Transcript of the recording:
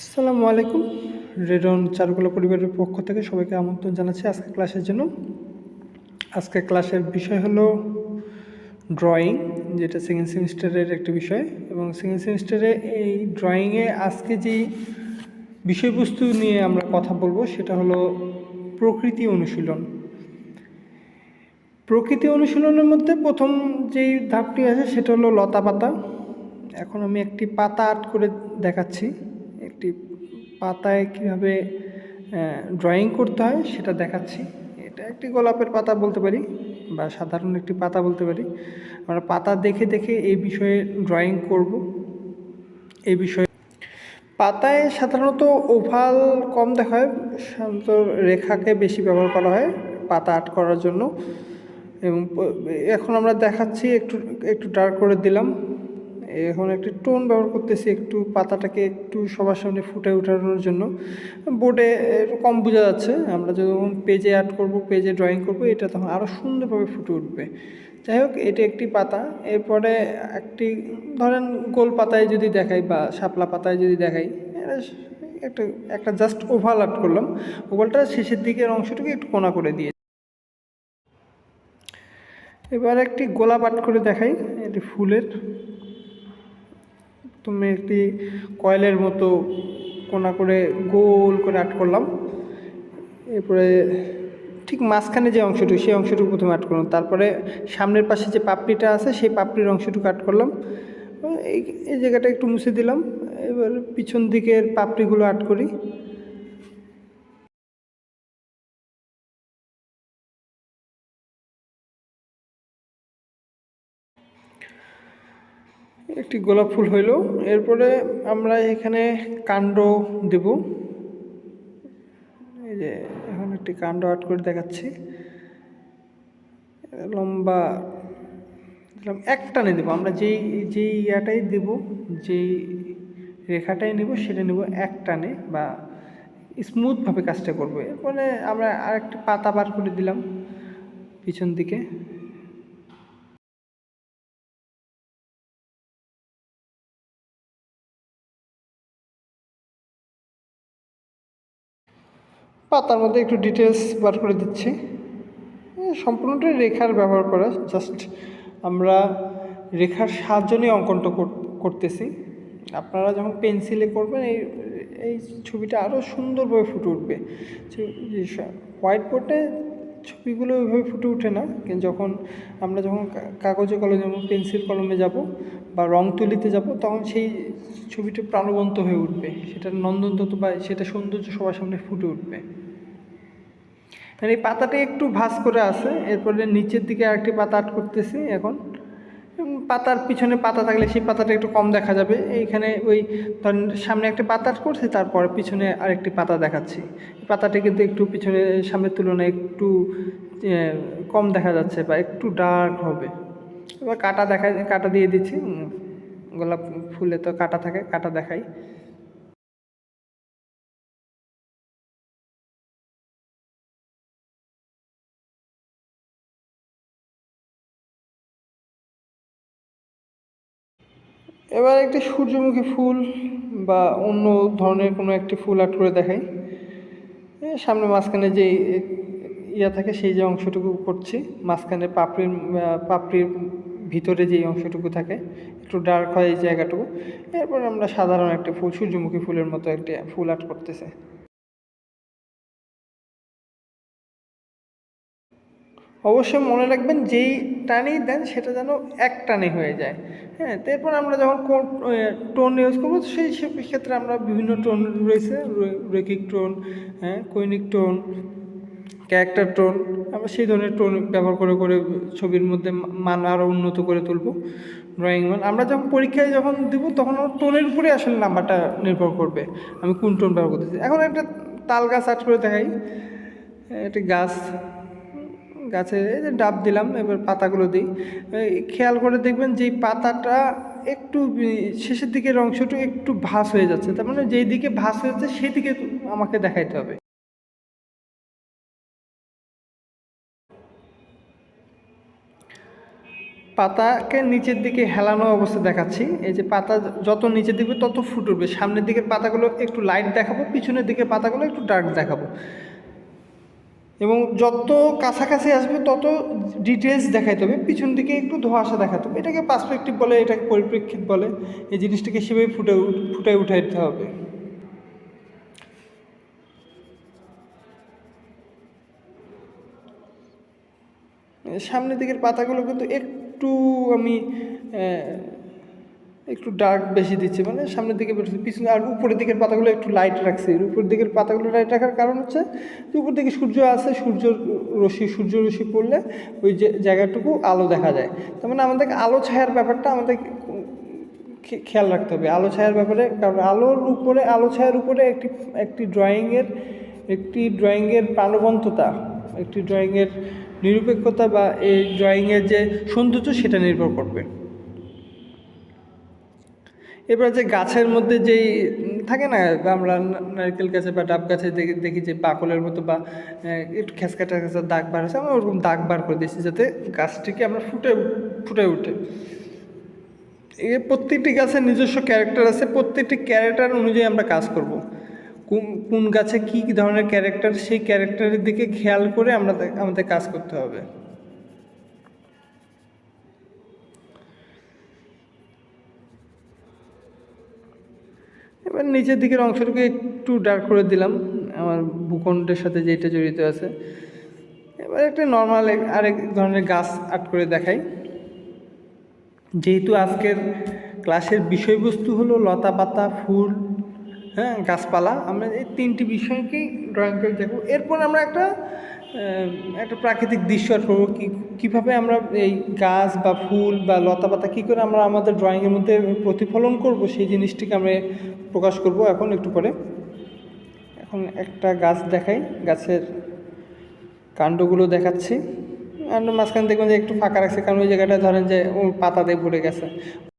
আসসালামু আলাইকুম। রেডন চারুকলা পরিবারের পক্ষ থেকে সবাইকে আমন্ত্রণ জানাচ্ছি আজকে ক্লাসের জন্য। আজকে ক্লাসের বিষয় হলো ড্রয়িং যেটা সেকেন্ড সেমিস্টারের একটি বিষয়। এবং সেকেন্ড সেমিস্টারে এই ড্রয়িংয়ে আজকে যেই বিষয়বস্তু নিয়ে আমরা কথা বলব, সেটা হলো প্রকৃতি অনুশীলন। প্রকৃতি অনুশীলনের মধ্যে প্রথম যেই ধাপটি আছে, সেটা হলো লতা পাতা এখন আমি একটি পাতা আর্ট করে দেখাচ্ছি। একটি পাতায় কীভাবে ড্রয়িং করতে হয় সেটা দেখাচ্ছি। এটা একটি গোলাপের পাতা বলতে পারি বা সাধারণ একটি পাতা বলতে পারি। আমরা পাতা দেখে দেখে এই বিষয়ে ড্রয়িং করব। এই বিষয়ে পাতায় সাধারণত ওভাল কম দেখা হয় সাধারণত রেখাকে বেশি ব্যবহার করা হয় পাতা আর্ট করার জন্য। এবং এখন আমরা দেখাচ্ছি, একটু একটু ডার্ক করে দিলাম। এখন একটি টোন ব্যবহার করতেছি একটু পাতাটাকে একটু সবার সামনে ফুটে ওঠানোর জন্য। বোর্ডে কম বোঝা যাচ্ছে, আমরা যখন পেজে আর্ট করব পেজে ড্রয়িং করব, এটা তখন আরও সুন্দরভাবে ফুটে উঠবে। যাই হোক, এটি একটি পাতা, এরপরে একটি, ধরেন গোল পাতায় যদি দেখাই বা শাপলা পাতায় যদি দেখাই একটা একটা জাস্ট ওভাল আর্ট করলাম, ওভালটা শেষের দিকের অংশটুকু একটু কোনা করে দিয়ে। এবার একটি গোলাপ আর্ট করে দেখাই, এটি ফুলের। তুমি একটি কয়েলের মতো কোনা করে গোল করে আর্ট করলাম। এরপরে ঠিক মাঝখানে যে অংশটুকু, সেই অংশটুকু প্রথমে আর্ট করলাম। তারপরে সামনের পাশে যে পাপড়িটা আছে, সেই পাপড়ির অংশটুকু আর্ট করলাম। এই জায়গাটা একটু মুছে দিলাম। এবার পিছন দিকের পাপড়িগুলো আর্ট করি। একটি গোলাপ ফুল হইল। এরপরে আমরা এখানে কাণ্ড দেব। এই যে এখন একটি কাণ্ড আর্ট করে দেখাচ্ছি। লম্বা দিলাম এক টানে দেবো। আমরা যেই যেই ইয়াটাই দেব, যেই রেখাটাই নেব, সেটা নেব এক টানে বা স্মুথভাবে কাজটা করব। এরপরে আমরা আরেকটি পাতা বার করে দিলাম পিছন দিকে। পাতার মধ্যে একটু ডিটেলস বার করে দিচ্ছি। সম্পূর্ণটাই রেখার ব্যবহার করা। জাস্ট আমরা রেখার সাহায্য নিয়ে অঙ্কনটা কর- করতেছি। আপনারা যখন পেন্সিলে করবেন, এই এই ছবিটা আরও সুন্দরভাবে ফুটে উঠবে। হোয়াইট বোর্ডে ছবিগুলো ওইভাবে ফুটে ওঠে না। কিন্তু যখন আমরা যখন কাগজে কলমে যেমন পেন্সিল কলমে যাব বা রং তুলিতে যাব, তখন সেই ছবিটা প্রাণবন্ত হয়ে উঠবে। সেটা নন্দনতত বা সেটা সৌন্দর্য সবার সামনে ফুটে উঠবে। আর এই পাতাটা একটু ভাস করে আছে। এরপরে নিচের দিকে আরেকটি পাতা আট করতেছি এখন। পাতার পিছনে পাতা থাকলে সেই পাতাটা একটু কম দেখা যাবে। এইখানে ওই ধরেন সামনে একটা পাতা করছি, তারপর পিছনে আরেকটি পাতা দেখাচ্ছি। পাতাটা কিন্তু একটু পিছনে, সামনের তুলনায় একটু কম দেখা যাচ্ছে বা একটু ডার্ক হবে। এবার কাটা দেখা কাটা দিয়ে দিচ্ছি। গোলাপ ফুলে তো কাটা থাকে, কাটা দেখাই। এবার একটি সূর্যমুখী ফুল বা অন্য ধরনের কোনো একটি ফুল আর্ট করে দেখাই। সামনে মাঝখানে যে ইয়া থাকে সেই যে অংশটুকু করছি, মাঝখানে পাপড়ির পাপড়ির ভিতরে যে অংশটুকু থাকে, একটু ডার্ক হয় এই জায়গাটুকু। এরপর আমরা সাধারণ একটা ফুল, সূর্যমুখী ফুলের মতো একটি ফুল আর্ট করতেছে। অবশ্যই মনে রাখবেন যেই টানেই দেন সেটা যেন এক টানে হয়ে যায়। হ্যাঁ তারপর আমরা যখন কোন টোন ইউজ করব সেই ক্ষেত্রে আমরা বিভিন্ন টোন রয়েছে রেকিক টোন হ্যাঁ কৈনিক টোন, ক্যারেক্টার টোন, আমরা সেই ধরনের টোন ব্যবহার করে করে ছবির মধ্যে মান আরও উন্নত করে তুলব, ড্রয়িং মান। আমরা যখন পরীক্ষায় যখন দেবো, তখন আমার টোনের উপরে আসলে নাম্বারটা নির্ভর করবে, আমি কোন টোন ব্যবহার করতেছি। এখন একটা তাল গাছ আর্ট করে দেখাই একটি গাছ গাছে ডাব দিলাম, এবার পাতাগুলো দিই। খেয়াল করে দেখবেন যে পাতাটা একটু শেষের দিকের অংশটা একটু ভাঁজ হয়ে যাচ্ছে। তার মানে যেই দিকে ভাঁজ হয়ে যাচ্ছে, সেই দিকে আমাকে দেখাইতে হবে। পাতাকে নিচের দিকে হেলানো অবস্থা দেখাচ্ছি। এই যে পাতা যত নিচের দিকে তত ফুট উঠবে। সামনের দিকের পাতাগুলো একটু লাইট দেখাবো, পিছনের দিকের পাতাগুলো একটু ডার্ক দেখাবো। এবং যত কাছাকাছি আসবে, তত ডিটেলস দেখাইতে হবে। পিছন দিকে একটু ধোঁয়াশা দেখাতে হবে। এটাকে পার্সপেক্টিভ বলে, এটাকে পরিপ্রেক্ষিত বলে, এই জিনিসটাকে সেভাবে ফুটে ফুটে উঠাইতে হবে। সামনের দিকের পাতাগুলো কিন্তু একটু আমি একটু ডার্ক বেশি দিচ্ছে মানে সামনের দিকে বেশি পিছনে আর উপরের দিকের পাতাগুলো একটু লাইট রাখছে। উপরের দিকের পাতাগুলো লাইট রাখার কারণ হচ্ছে যে উপর দিকে সূর্য আছে, সূর্য রশ্মি সূর্য রশ্মি পড়লে ওই যে জায়গাটুকু আলো দেখা যায়। তার মানে আমাদেরকে আলো ছায়ার ব্যাপারটা আমাদের খেয়াল রাখতে হবে। আলো ছায়ার ব্যাপারে, কারণ আলোর উপরে, আলো ছায়ার উপরে একটি একটি ড্রয়িংয়ের একটি ড্রয়িংয়ের প্রাণবন্ততা, একটি ড্রয়িংয়ের নিরপেক্ষতা বা এই ড্রয়িংয়ের যে সৌন্দর্য সেটা নির্ভর করবে। এবার যে গাছের মধ্যে যেই, থাকে না, আমরা নারকেল গাছে বা ডাব গাছে দেখি যে বাকলের মতো বা একটু খেসকা টেসকা দাগ বার আছে আমরা ওরকম দাগ বার করে দিয়েছি যাতে গাছটিকে আমরা ফুটে ফুটে উঠে। এ প্রত্যেকটি গাছের নিজস্ব ক্যারেক্টার আছে, প্রত্যেকটি ক্যারেক্টার অনুযায়ী আমরা কাজ করব। কোন কোন গাছে কী ধরনের ক্যারেক্টার সেই ক্যারেক্টারের দিকে খেয়াল করে আমরা আমাদের কাজ করতে হবে। এবার নিচের দিকের অংশটুকু একটু ডার্ক করে দিলাম, আমার ভূখণ্ডের সাথে যেটা জড়িত আছে। এবার একটা নর্মাল আরেক ধরনের গাছ আর্ট করে দেখাই। যেহেতু আজকের ক্লাসের বিষয়বস্তু হলো লতা পাতা, ফুল হ্যাঁ গাছপালা, আমরা এই তিনটি বিষয়কেই ড্রয়িং করে দেখব। এরপর আমরা একটা একটা প্রাকৃতিক দৃশ্য কী, কীভাবে আমরা এই গাছ বা ফুল বা লতা পাতা, কী করে আমরা আমাদের ড্রয়িংয়ের মধ্যে প্রতিফলন করব, সেই জিনিসটিকে আমরা প্রকাশ করব এখন একটু পরে। এখন একটা গাছ দেখাই, গাছের কাণ্ডগুলো দেখাচ্ছি। আর মাঝখানে দেখবেন যে একটু ফাঁকা রাখছে, কারণ ওই জায়গাটা ধরেন যে পাতা দিয়ে ভরে গেছে।